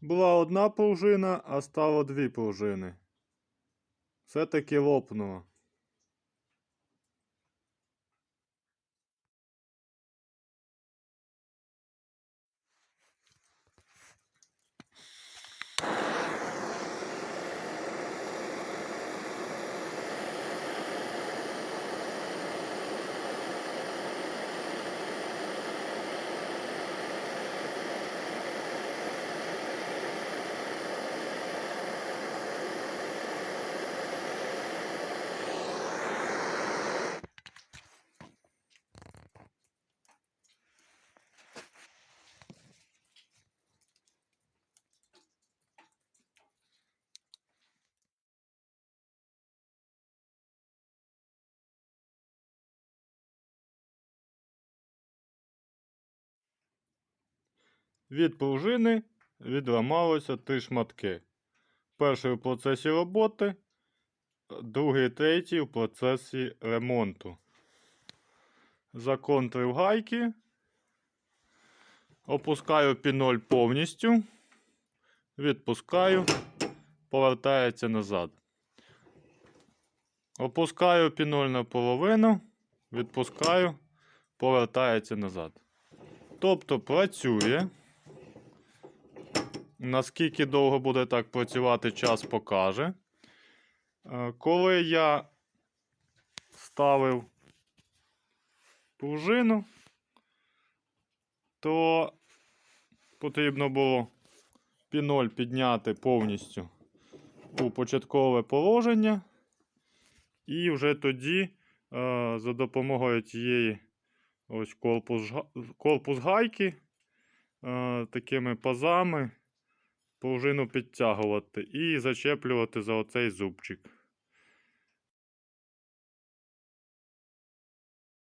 Була одна пружина, а стало дві пружини. Все-таки лопнуло. Від пружини відламалося три шматки. Перший у процесі роботи, другий і третій у процесі ремонту. Законтрив гайки. Опускаю піноль повністю. Відпускаю, повертається назад. Опускаю піноль наполовину, відпускаю, повертається назад. Тобто працює. Наскільки довго буде так працювати, час покаже. Е, Коли я ставив пружину, то потрібно було піноль підняти повністю у початкове положення. І вже тоді е, за допомогою тієї ось корпус, корпус гайки е, такими пазами пружину підтягувати і зачеплювати за оцей зубчик.